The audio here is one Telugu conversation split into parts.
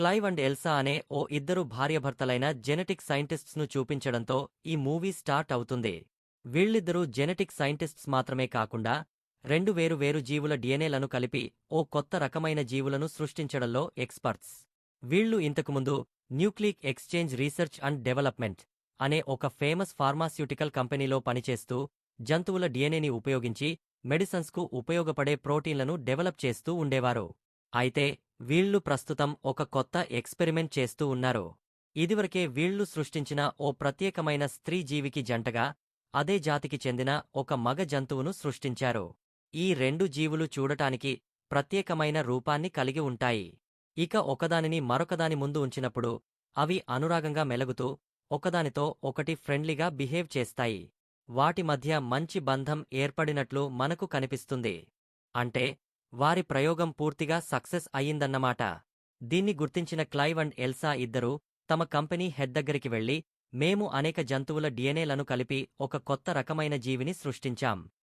క్లైవ్ అండ్ ఎల్సా అనే ఓ ఇద్దరు భార్యభర్తలైన జెనెటిక్ సైంటిస్ట్స్ను చూపించడంతో ఈ మూవీ స్టార్ట్ అవుతుంది. వీళ్ళిద్దరూ జెనెటిక్ సైంటిస్ట్స్ మాత్రమే కాకుండా రెండు వేరు వేరు జీవుల డిఎన్ఏలను కలిపి ఓ కొత్త రకమైన జీవులను సృష్టించడంలో ఎక్స్పర్ట్స్. వీళ్ళు ఇంతకుముందు nucleic exchange research and development అనే ఒక ఫేమస్ ఫార్మాస్యూటికల్ కంపెనీలో పనిచేస్తూ జంతువుల డిఎన్ఏని ఉపయోగించి మెడిసన్స్కు ఉపయోగపడే ప్రోటీన్లను డెవలప్ చేస్తూ ఉండేవారు. అయితే వీళ్ళు ప్రస్తుతం ఒక కొత్త ఎక్స్పెరిమెంట్ చేస్తూ ఉన్నారు. ఇదివరకే వీళ్ళు సృష్టించిన ఓ ప్రత్యేకమైన స్త్రీ జీవికి జంటగా అదే జాతికి చెందిన ఒక మగ జంతువును సృష్టించారు. ఈ రెండు జీవులు చూడటానికి ప్రత్యేకమైన రూపాన్ని కలిగి ఉంటాయి. ఇక ఒకదానిని మరొకదాని ముందు ఉంచినప్పుడు అవి అనురాగంగా మెలుగుతూ ఒకదానితో ఒకటి ఫ్రెండ్లీగా బిహేవ్ చేస్తాయి. వాటి మధ్య మంచి బంధం ఏర్పడినట్లు మనకు కనిపిస్తుంది. అంటే వారి ప్రయోగం పూర్తిగా సక్సెస్ అయ్యిందన్నమాట. దీన్ని గుర్తించిన క్లైవ్ అండ్ ఎల్సా ఇద్దరూ తమ కంపెనీ హెడ్ దగ్గరికి వెళ్ళి మేము అనేక జంతువుల డిఎన్ఏలను కలిపి ఒక కొత్త రకమైన జీవిని సృష్టించాం.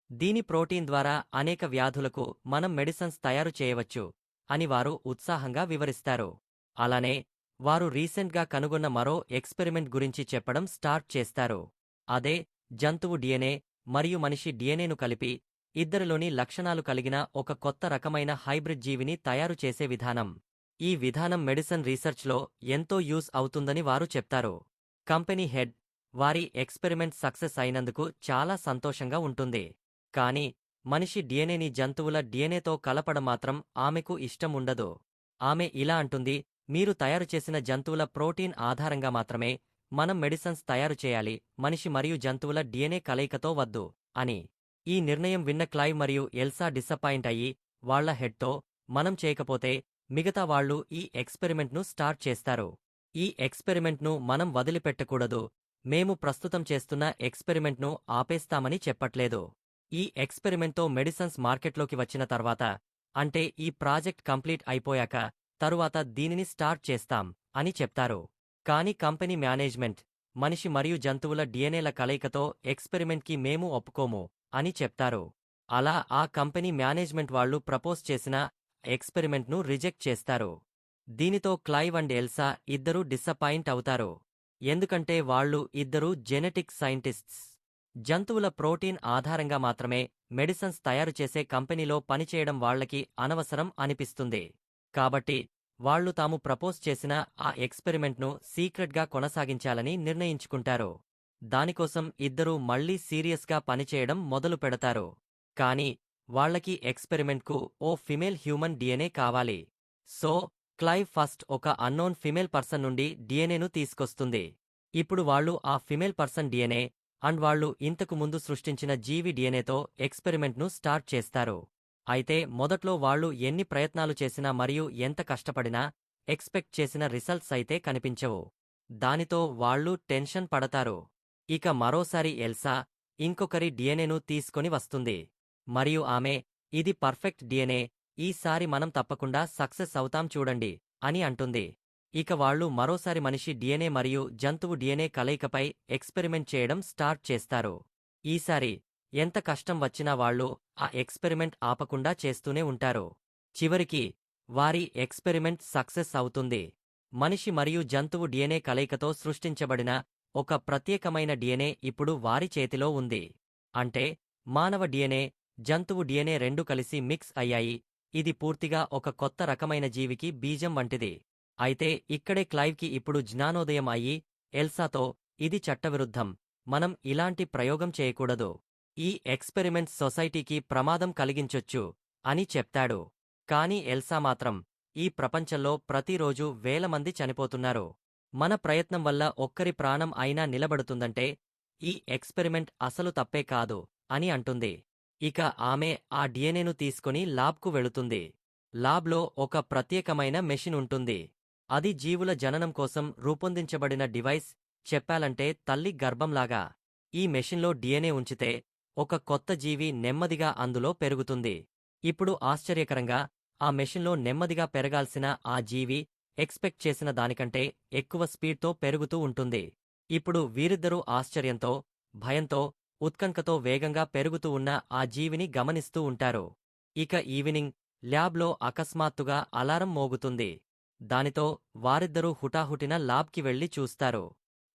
దీని ప్రోటీన్ ద్వారా అనేక వ్యాధులకు మనం మెడిసిన్స్ తయారు చేయవచ్చు అని వారు ఉత్సాహంగా వివరిస్తారు. అలానే వారు రీసెంట్గా కనుగొన్న మరో ఎక్స్పెరిమెంట్ గురించి చెప్పడం స్టార్ట్ చేస్తారు. అదే జంతువు డిఎన్ఏ మరియు మనిషి డిఎన్ఏను కలిపి ఇద్దరిలోని లక్షణాలు కలిగిన ఒక కొత్త రకమైన హైబ్రిడ్ జీవిని తయారు చేసే విధానం. ఈ విధానం మెడిసిన్ రీసెర్చ్లో ఎంతో యూస్ అవుతుందని వారు చెప్తారు. కంపెనీ హెడ్ వారి ఎక్స్పెరిమెంట్ సక్సెస్ అయినందుకు చాలా సంతోషంగా ఉంటుంది. కానీ మనిషి డిఎన్ఏని జంతువుల డిఎన్ఏతో కలపడం మాత్రం ఆమెకు ఇష్టం ఉండదు. ఆమె ఇలా అంటుంది మీరు తయారు చేసిన జంతువుల ప్రోటీన్ ఆధారంగా మాత్రమే మనం మెడిసిన్స్ తయారు చేయాలి మనిషి మరియు జంతువుల డిఎన్ఏ కలయికతో వద్దు అని. ఈ నిర్ణయం విన్న క్లైవ్ మరియు ఎల్సా డిసప్పాయింట్ అయ్యి వాళ్ళ హెడ్తో మనం చేయకపోతే మిగతా వాళ్ళు ఈ ఎక్స్పెరిమెంట్ను స్టార్ట్ చేస్తారు. ఈ ఎక్స్పెరిమెంట్ను మనం వదిలిపెట్టకూడదు. మేము ప్రస్తుతం చేస్తున్న ఎక్స్పెరిమెంట్ను ఆపేస్తామని చెప్పట్లేదు. ఈ ఎక్స్పెరిమెంట్తో మెడిసిన్స్ మార్కెట్లోకి వచ్చిన తర్వాత అంటే ఈ ప్రాజెక్ట్ కంప్లీట్ అయిపోయాక తరువాత దీనిని స్టార్ట్ చేస్తాం అని చెప్తారు. కాని కంపెనీ మేనేజ్మెంట్ మనిషి మరియు జంతువుల డిఎన్ఏల కలయికతో ఎక్స్పెరిమెంట్కి మేము ఒప్పుకోము. అని చెప్తారు. అలా ఆ కంపెనీ మేనేజ్మెంట్ వాళ్ళు ప్రపోజ్ చేసిన ఎక్స్పెరిమెంట్ను రిజెక్ట్ చేస్తారు. దీనితో క్లైవ్ అండ్ ఎల్సా ఇద్దరూ డిసప్పాయింట్ అవుతారు. ఎందుకంటే వాళ్ళు ఇద్దరూ జెనెటిక్ సైంటిస్ట్స్. జంతువుల ప్రోటీన్ ఆధారంగా మాత్రమే మెడిసిన్స్ తయారు చేసే కంపెనీలో పనిచేయడం వాళ్ళకి అనవసరం అనిపిస్తుంది. కాబట్టి వాళ్ళు తాము ప్రపోజ్ చేసిన ఆ ఎక్స్పెరిమెంట్ను సీక్రెట్గా కొనసాగించాలని నిర్ణయించుకుంటారు. దానికోసం ఇద్దరూ మళ్ళీ సీరియస్గా పనిచేయడం మొదలు పెడతారు. కాని వాళ్ళకి ఎక్స్పెరిమెంట్కు ఓ ఫిమేల్ హ్యూమన్ డిఎన్ఏ కావాలి. సో క్లైవ్ ఫస్ట్ ఒక అన్నోన్ ఫిమేల్ పర్సన్ నుండి డిఎన్ఏను తీసుకొస్తుంది. ఇప్పుడు వాళ్ళు ఆ ఫిమేల్ పర్సన్ డిఎన్ఏ అండ్ వాళ్ళు ఇంతకు ముందు సృష్టించిన జీవి డిఎన్ఏతో ఎక్స్పెరిమెంట్ను స్టార్ట్ చేస్తారు. అయితే మొదట్లో వాళ్ళు ఎన్ని ప్రయత్నాలు చేసినా మరియు ఎంత కష్టపడినా ఎక్స్పెక్ట్ చేసిన రిజల్ట్స్ అయితే కనిపించవు. దానితో వాళ్ళు టెన్షన్ పడతారు. ఇక మరోసారి ఎల్సా ఇంకొకరి డిఎన్ఏను తీసుకొని వస్తుంది. మరియు ఆమె ఇది పర్ఫెక్ట్ డిఎన్ఏ ఈసారి మనం తప్పకుండా సక్సెస్ అవుతాం చూడండి అని అంటుంది. ఇక వాళ్ళు మరోసారి మనిషి డిఎన్ఏ మరియు జంతువు డిఎన్ఏ కలయికపై ఎక్స్పెరిమెంట్ చేయడం స్టార్ట్ చేస్తారు. ఈసారి ఎంత కష్టం వచ్చినా వాళ్ళు ఆ ఎక్స్పెరిమెంట్ ఆపకుండా చేస్తూనే ఉంటారు. చివరికి వారి ఎక్స్పెరిమెంట్ సక్సెస్ అవుతుంది. మనిషి మరియు జంతువు డిఎన్ఏ కలయికతో సృష్టించబడిన ఒక ప్రత్యేకమైన డిఎన్ఏ ఇప్పుడు వారి చేతిలో ఉంది. అంటే మానవ డిఎన్ఏ జంతువు డిఎన్ఏ రెండు కలిసి మిక్స్ అయ్యాయి. ఇది పూర్తిగా ఒక కొత్త రకమైన జీవికి బీజం వంటిది. అయితే ఇక్కడే క్లైవ్కి ఇప్పుడు జ్ఞానోదయం అయ్యి ఎల్సాతో ఇది చట్టవిరుద్ధం. మనం ఇలాంటి ప్రయోగం చేయకూడదు. ఈ ఎక్స్పెరిమెంట్ సొసైటీకి ప్రమాదం కలిగించొచ్చు అని చెప్తాడు. కాని ఎల్సా మాత్రం ఈ ప్రపంచంలో ప్రతిరోజు వేల మంది చనిపోతున్నారు. మన ప్రయత్నం వల్ల ఒక్కరి ప్రాణం అయినా నిలబడుతుందంటే ఈ ఎక్స్పెరిమెంట్ అసలు తప్పే కాదు అని అంటుంది. ఇక ఆమె ఆ డిఎన్ఏను తీసుకుని ల్యాబ్కు వెళుతుంది. ల్యాబ్లో ఒక ప్రత్యేకమైన మెషిన్ ఉంటుంది. అది జీవుల జననం కోసం రూపొందించబడిన డివైస్ చెప్పాలంటే తల్లి గర్భంలాగా. ఈ మెషిన్లో డిఎన్ఏ ఉంచితే ఒక కొత్త జీవి నెమ్మదిగా అందులో పెరుగుతుంది. ఇప్పుడు ఆశ్చర్యకరంగా ఆ మెషిన్లో నెమ్మదిగా పెరగాల్సిన ఆ జీవి ఎక్స్పెక్ట్ చేసిన దానికంటే ఎక్కువ స్పీడ్తో పెరుగుతూ ఉంటుంది. ఇప్పుడు వీరిద్దరూ ఆశ్చర్యంతో భయంతో ఉత్కంఠతో వేగంగా పెరుగుతూ ఉన్న ఆ జీవిని గమనిస్తూ ఉంటారు. ఇక ఈవినింగ్ ల్యాబ్లో అకస్మాత్తుగా అలారం మోగుతుంది. దానితో వారిద్దరూ హుటాహుటిన లాబ్కి వెళ్ళి చూస్తారు.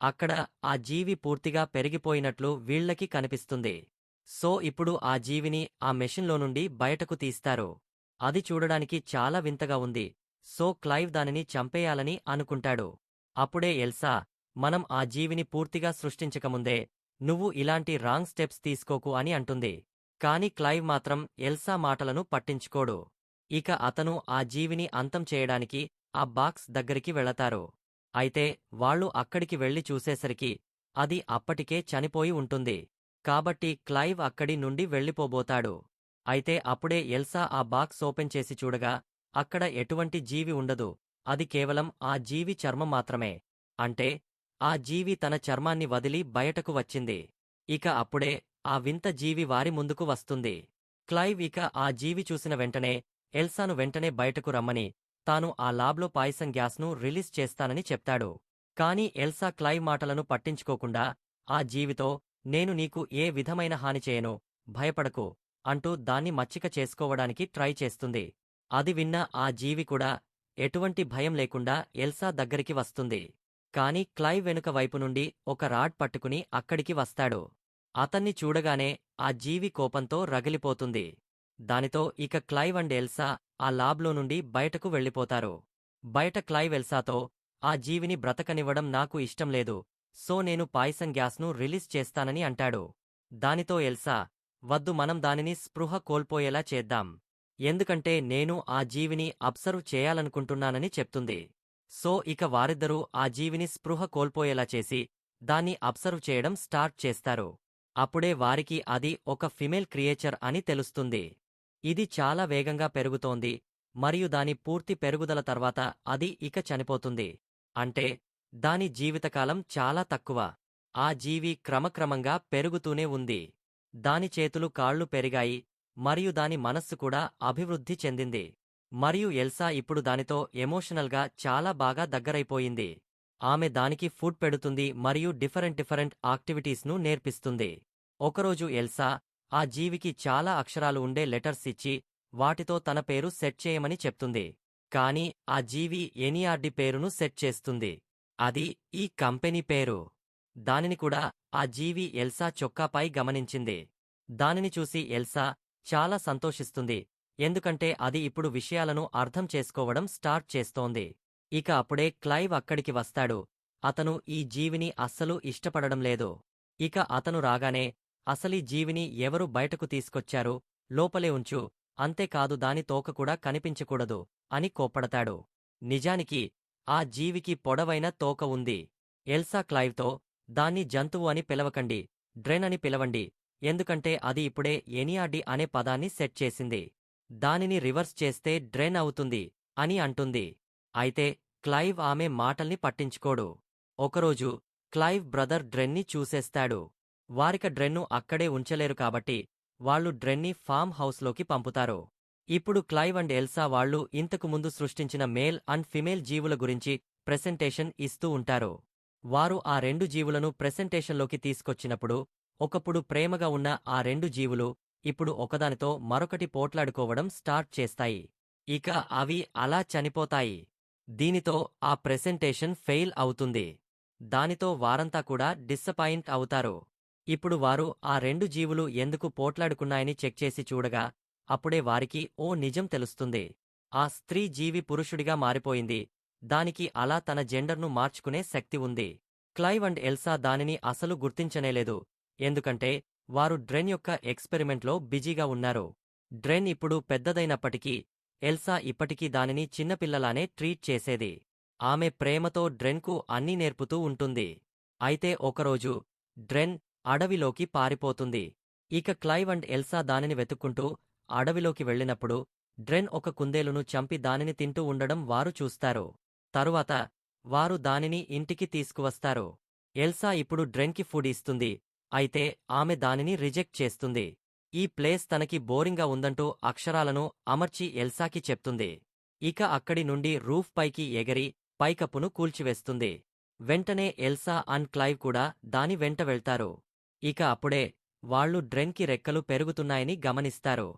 అక్కడ ఆ జీవి పూర్తిగా పెరిగిపోయినట్లు వీళ్ళకి కనిపిస్తుంది. సో ఇప్పుడు ఆ జీవిని ఆ మెషిన్లో నుండి బయటకు తీస్తారు. అది చూడడానికి చాలా వింతగా ఉంది. సో క్లైవ్ దానిని చంపేయాలని అనుకుంటాడు. అప్పుడే ఎల్సా మనం ఆ జీవిని పూర్తిగా సృష్టించకముందే నువ్వు ఇలాంటి రాంగ్ స్టెప్స్ తీసుకోకు అని అంటుంది. కాని క్లైవ్ మాత్రం ఎల్సా మాటలను పట్టించుకోడు. ఇక అతను ఆ జీవిని అంతం చేయడానికి ఆ బాక్స్ దగ్గరికి వెళతారు. అయితే వాళ్ళు అక్కడికి వెళ్ళి చూసేసరికి అది అప్పటికే చనిపోయి ఉంటుంది. కాబట్టి క్లైవ్ అక్కడి నుండి వెళ్ళిపోబోతాడు. అయితే అప్పుడే ఎల్సా ఆ బాక్స్ ఓపెన్ చేసి చూడగా అక్కడ ఎటువంటి జీవి ఉండదు. అది కేవలం ఆ జీవి చర్మం మాత్రమే. అంటే ఆ జీవి తన చర్మాన్ని వదిలి బయటకు వచ్చింది. ఇక అప్పుడే ఆ వింత జీవి వారి ముందుకు వస్తుంది. క్లైవ్ ఇక ఆ జీవి చూసిన వెంటనే ఎల్సాను వెంటనే బయటకు రమ్మని తాను ఆ లాబ్లో పాయసం గ్యాస్ను రిలీజ్ చేస్తానని చెప్తాడు. కాని ఎల్సా క్లైవ్ మాటలను పట్టించుకోకుండా ఆ జీవితో నేను నీకు ఏ విధమైన హాని చేయను భయపడకు అంటూ దాన్ని మచ్చిక చేసుకోవడానికి ట్రై చేస్తుంది. అది విన్న ఆ జీవి కూడా ఎటువంటి భయం లేకుండా ఎల్సా దగ్గరికి వస్తుంది. కాని క్లైవ్ వెనుక వైపు నుండి ఒక రాడ్ పట్టుకుని అక్కడికి వస్తాడు. అతన్ని చూడగానే ఆ జీవి కోపంతో రగిలిపోతుంది. దానితో ఇక క్లైవ్ అండ్ ఎల్సా ఆ లాబ్లో నుండి బయటకు వెళ్ళిపోతారు. బయట క్లైవ్ ఎల్సాతో ఆ జీవిని బ్రతకనివ్వడం నాకు ఇష్టం లేదు. సో నేను పాయసం గ్యాస్ను రిలీజ్ చేస్తానని అంటాడు. దానితో ఎల్సా వద్దు మనం దానిని స్పృహ కోల్పోయేలా చేద్దాం. ఎందుకంటే నేను ఆ జీవిని అబ్సర్వ్ చేయాలనుకుంటున్నానని చెప్తుంది. సో ఇక వారిద్దరూ ఆ జీవిని స్పృహ కోల్పోయేలా చేసి దాన్ని అబ్సర్వ్ చేయడం స్టార్ట్ చేస్తారు. అప్పుడే వారికి అది ఒక ఫిమేల్ క్రియేచర్ అని తెలుస్తుంది. ఇది చాలా వేగంగా పెరుగుతోంది మరియు దాని పూర్తి పెరుగుదల తర్వాత అది ఇక చనిపోతుంది. అంటే దాని జీవితకాలం చాలా తక్కువ. ఆ జీవి క్రమక్రమంగా పెరుగుతూనే ఉంది. దాని చేతులు కాళ్ళు పెరిగాయి మరియు దాని మనస్సు కూడా అభివృద్ధి చెందింది. మరియు ఎల్సా ఇప్పుడు దానితో ఎమోషనల్గా చాలా బాగా దగ్గరైపోయింది. ఆమె దానికి ఫుడ్ పెడుతుంది మరియు డిఫరెంట్ డిఫరెంట్ యాక్టివిటీస్ను నేర్పిస్తుంది. ఒకరోజు ఎల్సా ఆ జీవికి చాలా అక్షరాలు ఉండే లెటర్స్ ఇచ్చి వాటితో తన పేరు సెట్ చేయమని చెప్తుంది. కాని ఆ జీవి ఎనిఆర్డి పేరును సెట్ చేస్తుంది. అది ఈ కంపెనీ పేరు. దానిని కూడా ఆ జీవి ఎల్సా చొక్కాపై గమనించింది. దానిని చూసి ఎల్సా చాలా సంతోషిస్తుంది. ఎందుకంటే అది ఇప్పుడు విషయాలను అర్థం చేసుకోవడం స్టార్ట్ చేస్తోంది. ఇక అప్పుడే క్లైవ్ అక్కడికి వస్తాడు. అతను ఈ జీవిని అస్సలు ఇష్టపడడం లేదు. ఇక అతను రాగానే అసలీ జీవిని ఎవరు బయటకు తీసుకొచ్చారు? లోపలే ఉంచు. అంతేకాదు దాని తోక కూడా కనిపించకూడదు అని కోప్పడతాడు. నిజానికి ఆ జీవికి పొడవైన తోక ఉంది. ఎల్సా క్లైవ్తో దాన్ని జంతువు అని పిలవకండి. డ్రెన్ అని పిలవండి. ఎందుకంటే అది ఇప్పుడే ఎనియాడి అనే పదాన్ని సెట్ చేసింది. దానిని రివర్స్ చేస్తే డ్రెన్ అవుతుంది అని అంటుంది. అయితే క్లైవ్ ఆమె మాటల్ని పట్టించుకోడు. ఒకరోజు క్లైవ్ బ్రదర్ డ్రెన్ని చూసేస్తాడు. వారిక డ్రెన్ను అక్కడే ఉంచలేరు కాబట్టి వాళ్ళు డ్రెన్ని ఫామ్ హౌస్లోకి పంపుతారు. ఇప్పుడు క్లైవ్ అండ్ ఎల్సా వాళ్ళు ఇంతకు ముందు సృష్టించిన మేల్ అండ్ ఫిమేల్ జీవుల గురించి ప్రెసెంటేషన్ ఇస్తూ ఉంటారు. వారు ఆ రెండు జీవులను ప్రెసెంటేషన్లోకి తీసుకొచ్చినప్పుడు ఒకప్పుడు ప్రేమగా ఉన్న ఆ రెండు జీవులు ఇప్పుడు ఒకదానితో మరొకటి పోట్లాడుకోవడం స్టార్ట్ చేస్తాయి. ఇక అవి అలా చనిపోతాయి. దీనితో ఆ ప్రెసెంటేషన్ ఫెయిల్ అవుతుంది. దానితో వారంతా కూడా డిస్సపాయింట్ అవుతారు. ఇప్పుడు వారు ఆ రెండు జీవులు ఎందుకు పోట్లాడుకున్నాయని చెక్ చేసి చూడగా అప్పుడే వారికి ఓ నిజం తెలుస్తుంది. ఆ స్త్రీ జీవి పురుషుడిగా మారిపోయింది. దానికి అలా తన జెండర్ను మార్చుకునే శక్తి ఉంది. క్లైవ్ అండ్ ఎల్సా దానిని అసలు గుర్తించనేలేదు. ఎందుకంటే వారు డ్రెన్ యొక్క ఎక్స్పెరిమెంట్లో బిజీగా ఉన్నారు. డ్రెన్ ఇప్పుడు పెద్దదైనప్పటికీ ఎల్సా ఇప్పటికీ దానిని చిన్నపిల్లలానే ట్రీట్ చేసేది. ఆమె ప్రేమతో డ్రెన్కు అన్నీ నేర్పుతూ ఉంటుంది. అయితే ఒకరోజు డ్రెన్ అడవిలోకి పారిపోతుంది. ఇక క్లైవ్ అండ్ ఎల్సా దానిని వెతుక్కుంటూ అడవిలోకి వెళ్ళినప్పుడు డ్రెన్ ఒక కుందేలును చంపి దానిని తింటూ ఉండడం వారు చూస్తారు. తరువాత వారు దానిని ఇంటికి తీసుకువస్తారు. ఎల్సా ఇప్పుడు డ్రెన్కి ఫుడ్ ఇస్తుంది. అయితే ఆమె దానిని రిజెక్ట్ చేస్తుంది. ఈ ప్లేస్ తనకి బోరింగ్గా ఉందంటూ అక్షరాలను అమర్చి ఎల్సాకి చెప్తుంది. ఇక అక్కడి నుండి రూఫ్ పైకి ఎగరి పైకప్పును కూల్చివేస్తుంది. వెంటనే ఎల్సా అండ్ క్లైవ్ కూడా దాని వెంట వెళ్తారు. ఇక అప్పుడే వాళ్ళు డ్రెన్కి రెక్కలు పెరుగుతున్నాయని గమనిస్తారు.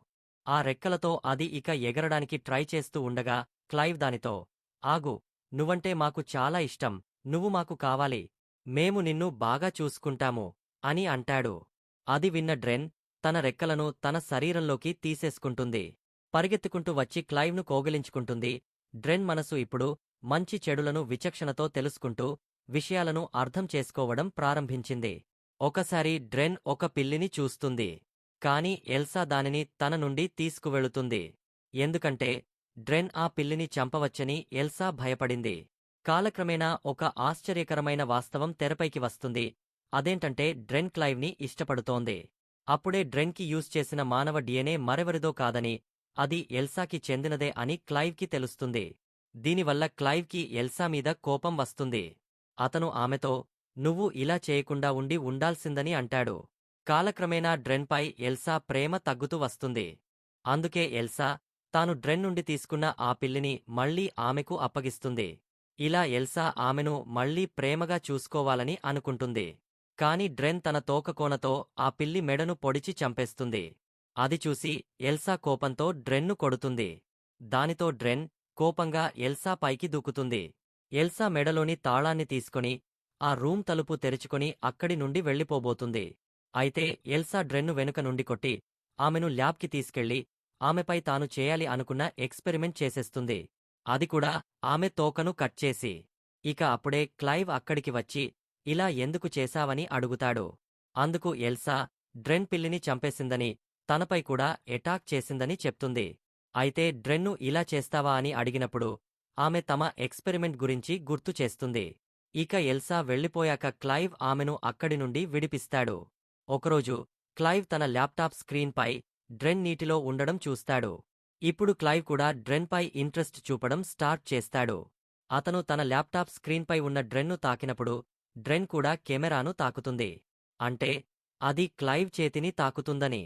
ఆ రెక్కలతో అది ఇక ఎగరడానికి ట్రై చేస్తూ ఉండగా క్లైవ్ దానితో ఆగు నువ్వంటే మాకు చాలా ఇష్టం. నువ్వు మాకు కావాలి. మేము నిన్ను బాగా చూసుకుంటాము. అని అంటాడు. అది విన్న డ్రెన్ తన రెక్కలను తన శరీరంలోకి తీసేసుకుంటుంది. పరిగెత్తుకుంటూ వచ్చి క్లైవ్ను కోగిలించుకుంటుంది. డ్రెన్ మనసు ఇప్పుడు మంచి చెడులను విచక్షణతో తెలుసుకుంటూ విషయాలను అర్థం చేసుకోవడం ప్రారంభించింది. ఒకసారి డ్రెన్ ఒక పిల్లిని చూస్తుంది. కాని ఎల్సా దానిని తన నుండి తీసుకువెళుతుంది. ఎందుకంటే డ్రెన్ ఆ పిల్లిని చంపవచ్చని ఎల్సా భయపడింది. కాలక్రమేణా ఒక ఆశ్చర్యకరమైన వాస్తవం తెరపైకి వస్తుంది. అదేంటంటే డ్రెన్ క్లైవ్ని ఇష్టపడుతోంది. అప్పుడే డ్రెన్కి యూజ్ చేసిన మానవ డిఎన్ఏ మరెవరిదో కాదని అది ఎల్సాకి చెందినదే అని క్లైవ్కి తెలుస్తుంది. దీనివల్ల క్లైవ్కి ఎల్సా మీద కోపం వస్తుంది. అతను ఆమెతో నువ్వు ఇలా చేయకుండా ఉండి ఉండాల్సిందని అంటాడు. కాలక్రమేణా డ్రెన్పై ఎల్సా ప్రేమ తగ్గుతూ వస్తుంది. అందుకే ఎల్సా తాను డ్రెన్ నుండి తీసుకున్న ఆ పిల్లిని మళ్ళీ ఆమెకు అప్పగిస్తుంది. ఇలా ఎల్సా ఆమెను మళ్ళీ ప్రేమగా చూసుకోవాలని అనుకుంటుంది. కాని డ్రెన్ తన తోకకోనతో ఆ పిల్లి మెడను పొడిచి చంపేస్తుంది. అది చూసి ఎల్సా కోపంతో డ్రెన్ను కొడుతుంది. దానితో డ్రెన్ కోపంగా ఎల్సా పైకి దూకుతుంది. ఎల్సా మెడలోని తాళాన్ని తీసుకొని ఆ రూమ్ తలుపు తెరుచుకొని అక్కడి నుండి వెళ్ళిపోబోతుంది. అయితే ఎల్సా డ్రెన్ను వెనుక నుండి కొట్టి ఆమెను ల్యాబ్కి తీసుకెళ్ళి ఆమెపై తాను చేయాలి అనుకున్న ఎక్స్పెరిమెంట్ చేసేస్తుంది. అది కూడా ఆమె తోకను కట్ చేసి. ఇక అప్పుడే క్లైవ్ అక్కడికి వచ్చి ఇలా ఎందుకు చేశావని అడుగుతాడు. అందుకు ఎల్సా డ్రెన్ పిల్లిని చంపేసిందని తనపై కూడా ఎటాక్ చేసిందని చెప్తుంది. అయితే డ్రెన్ను ఇలా చేస్తావా అని అడిగినప్పుడు ఆమె తమ ఎక్స్పెరిమెంట్ గురించి గుర్తు చేస్తుంది. ఇక ఎల్సా వెళ్ళిపోయాక క్లైవ్ ఆమెను అక్కడి నుండి విడిపిస్తాడు. ఒకరోజు క్లైవ్ తన ల్యాప్టాప్ స్క్రీన్పై డ్రెన్ నీటిలో ఉండడం చూస్తాడు. ఇప్పుడు క్లైవ్ కూడా డ్రెన్పై ఇంట్రెస్ట్ చూపడం స్టార్ట్ చేస్తాడు. అతను తన ల్యాప్టాప్ స్క్రీన్పై ఉన్న డ్రెన్ను తాకినప్పుడు డ్రెన్ కూడా కెమెరాను తాకుతుంది. అంటే అది క్లైవ్ చేతిని తాకుతుందని.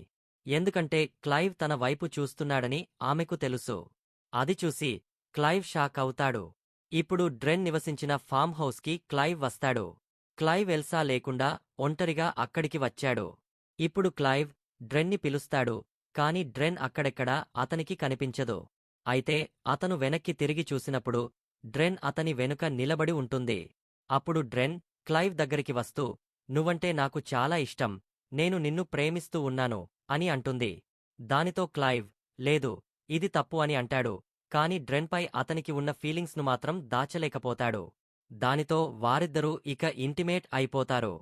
ఎందుకంటే క్లైవ్ తన వైపు చూస్తున్నాడని ఆమెకు తెలుసు. అది చూసి క్లైవ్ షాక్ అవుతాడు. ఇప్పుడు డ్రెన్ నివసించిన ఫామ్ హౌస్కి క్లైవ్ వస్తాడు. క్లైవ్ ఎల్సా లేకుండా ఒంటరిగా అక్కడికి వచ్చాడు. ఇప్పుడు క్లైవ్ డ్రెన్ని పిలుస్తాడు. కాని డ్రెన్ అక్కడెక్కడా అతనికి కనిపించదు. అయితే అతను వెనక్కి తిరిగి చూసినప్పుడు డ్రెన్ అతని వెనుక నిలబడి ఉంటుంది. అప్పుడు డ్రెన్ క్లైవ్ దగ్గరికి వస్తూ నువ్వంటే నాకు చాలా ఇష్టం నేను నిన్ను ప్రేమిస్తూ ఉన్నాను అని అంటుంది. దానితో క్లైవ్ లేదు ఇది తప్పు అని అంటాడు. కాని డ్రెన్పై అతనికి ఉన్న ఫీలింగ్స్ను మాత్రం దాచలేకపోతాడు. దానితో వారిద్దరూ ఇక ఇంటిమేట్ అయిపోతారు.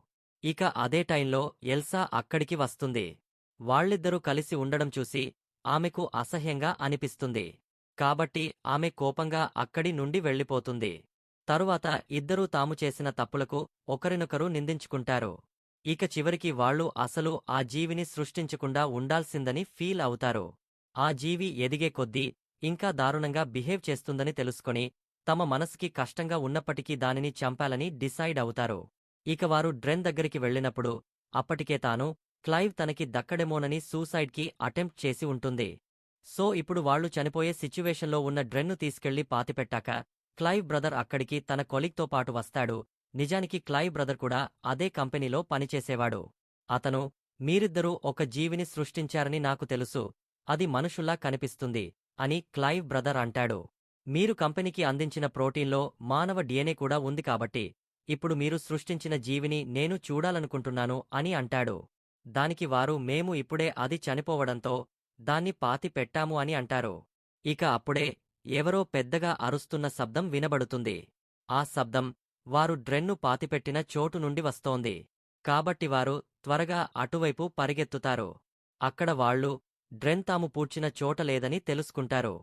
ఇక అదే టైంలో ఎల్సా అక్కడికి వస్తుంది. వాళ్ళిద్దరూ కలిసి ఉండడం చూసి ఆమెకు అసహ్యంగా అనిపిస్తుంది. కాబట్టి ఆమె కోపంగా అక్కడి నుండి వెళ్ళిపోతుంది. తరువాత ఇద్దరూ తాము చేసిన తప్పులకు ఒకరినొకరు నిందించుకుంటారు. ఇక చివరికి వాళ్ళు అసలు ఆ జీవిని సృష్టించకుండా ఉండాల్సిందని ఫీల్ అవుతారు. ఆ జీవి ఎదిగే కొద్దీ ఇంకా దారుణంగా బిహేవ్ చేస్తుందని తెలుసుకొని తమ మనసుకి కష్టంగా ఉన్నప్పటికీ దానిని చంపాలని డిసైడ్ అవుతారు. ఇక వారు డ్రెన్ దగ్గరికి వెళ్ళినప్పుడు అప్పటికే తాను క్లైవ్ తనకి దక్కడేమోనని సూసైడ్కి అటెంప్ట్ చేసి ఉంటుంది. సో ఇప్పుడు వాళ్ళు చనిపోయే సిచ్యువేషన్లో ఉన్న డ్రెన్ను తీసుకెళ్ళి పాతిపెట్టాక క్లైవ్ బ్రదర్ అక్కడికి తన కొలిగ్తో పాటు వస్తాడు. నిజానికి క్లైవ్ బ్రదర్ కూడా అదే కంపెనీలో పనిచేసేవాడు. అతను మీరిద్దరూ ఒక జీవిని సృష్టించారని నాకు తెలుసు. అది మనుషుల్లా కనిపిస్తుంది అని క్లైవ్ బ్రదర్ అంటాడు. మీరు కంపెనీకి అందించిన ప్రోటీన్లో మానవ డిఎన్ఏ కూడా ఉంది కాబట్టి ఇప్పుడు మీరు సృష్టించిన జీవిని నేను చూడాలనుకుంటున్నాను అని అంటాడు. దానికి వారు మేము ఇప్పుడే అది చనిపోవడంతో దాన్ని పాతి పెట్టాము అని అంటారు. ఇక అప్పుడే ఎవరో పెద్దగా అరుస్తున్న శబ్దం వినబడుతుంది. ఆ శబ్దం వారు డ్రెన్ను పాతిపెట్టిన చోటు నుండి వస్తోంది. కాబట్టి వారు త్వరగా అటువైపు పరిగెత్తుతారు. అక్కడ వాళ్ళు డ్రెన్ తాము పూడ్చిన చోట లేదని తెలుసుకుంటారు.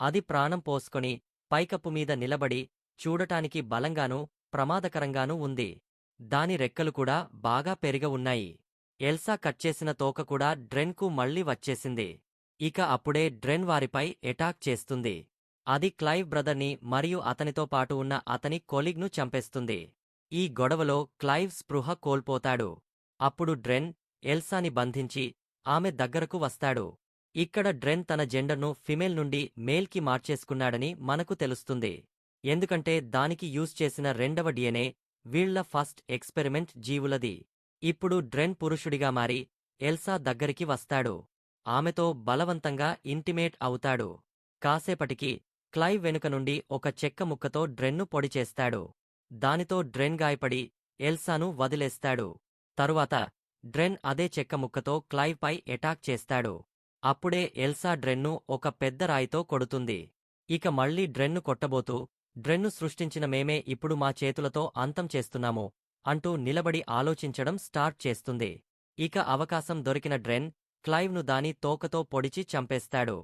అది ప్రాణం పోసుకొని పైకప్పు మీద నిలబడి చూడటానికి బలంగానూ ప్రమాదకరంగానూ ఉంది. దాని రెక్కలు కూడా బాగా పెరిగ ఉన్నాయి. ఎల్సా కట్ చేసిన తోక కూడా డ్రెన్కు మళ్ళీ వచ్చేసింది. ఇక అప్పుడే డ్రెన్ వారిపై ఎటాక్ చేస్తుంది. అది క్లైవ్ బ్రదర్ని మరియు అతనితో పాటు ఉన్న అతని కొలిగ్ను చంపేస్తుంది. ఈ గొడవలో క్లైవ్ స్పృహ కోల్పోతాడు. అప్పుడు డ్రెన్ ఎల్సాని బంధించి ఆమె దగ్గరకు వస్తాడు. ఇక్కడ డ్రెన్ తన జెండర్ను ఫిమేల్ నుండి మేల్కి మార్చేసుకున్నాడని మనకు తెలుస్తుంది. ఎందుకంటే దానికి యూజ్ చేసిన రెండవ డిఎన్ఏ వీళ్ళ ఫస్ట్ ఎక్స్పెరిమెంట్ జీవులది. ఇప్పుడు డ్రెన్ పురుషుడిగా మారి ఎల్సా దగ్గరికి వస్తాడు. ఆమెతో బలవంతంగా ఇంటిమేట్ అవుతాడు. కాసేపటికి క్లైవ్ వెనుక నుండి ఒక చెక్క ముక్కతో డ్రెన్ను పొడి చేస్తాడు. దానితో డ్రెన్ గాయపడి ఎల్సాను వదిలేస్తాడు. తరువాత డ్రెన్ అదే చెక్క ముక్కతో క్లైవ్ పై ఎటాక్ చేస్తాడు. అప్పుడే ఎల్సా డ్రెన్ను ఒక పెద్ద రాయితో కొడుతుంది. ఇక మళ్ళీ డ్రెన్ను కొట్టబోతూ డ్రెన్ను సృష్టించిన మేమే ఇప్పుడు మా చేతులతో అంతం చేస్తున్నాము అంటూ నిలబడి ఆలోచించడం స్టార్ట్ చేస్తుంది. ఇక అవకాశం దొరికిన డ్రెన్ క్లైవ్ను దాని తోకతో పొడిచి చంపేస్తాడు.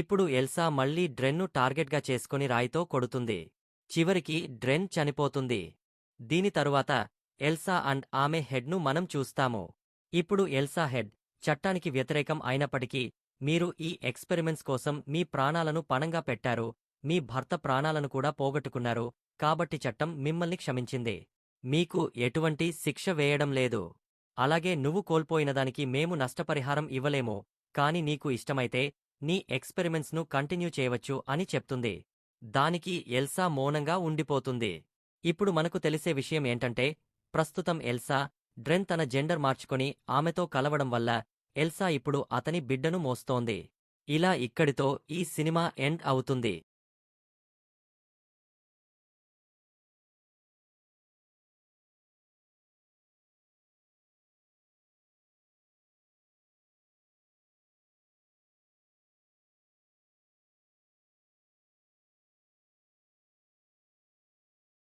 ఇప్పుడు ఎల్సా మళ్ళీ డ్రెన్ను టార్గెట్గా చేసుకుని రాయితో కొడుతుంది. చివరికి డ్రెన్ చనిపోతుంది. దీని తరువాత ఎల్సా అండ్ ఆమె హెడ్ను మనం చూస్తాము. ఇప్పుడు ఎల్సా హెడ్ చట్టానికి వ్యతిరేకం అయినప్పటికీ మీరు ఈ ఎక్స్పెరిమెంట్స్ కోసం మీ ప్రాణాలను పణంగా పెట్టారు మీ భర్త ప్రాణాలను కూడా పోగొట్టుకున్నారు కాబట్టి చట్టం మిమ్మల్ని క్షమించింది. మీకు ఎటువంటి శిక్ష వేయడం లేదు. అలాగే నువ్వు కోల్పోయినదానికి మేము నష్టపరిహారం ఇవ్వలేము కాని నీకు ఇష్టమైతే నీ ఎక్స్పెరిమెంట్స్ను కంటిన్యూ చేయవచ్చు అని చెప్తుంది. దానికి ఎల్సా మౌనంగా ఉండిపోతుంది. ఇప్పుడు మనకు తెలిసే విషయం ఏంటంటే ప్రస్తుతం ఎల్సా డ్రెన్ తన జెండర్ మార్చుకొని ఆమెతో కలవడం వల్ల ఎల్సా ఇప్పుడు అతని బిడ్డను మోస్తోంది. ఇలా ఇక్కడితో ఈ సినిమా ఎండ్ అవుతుంది.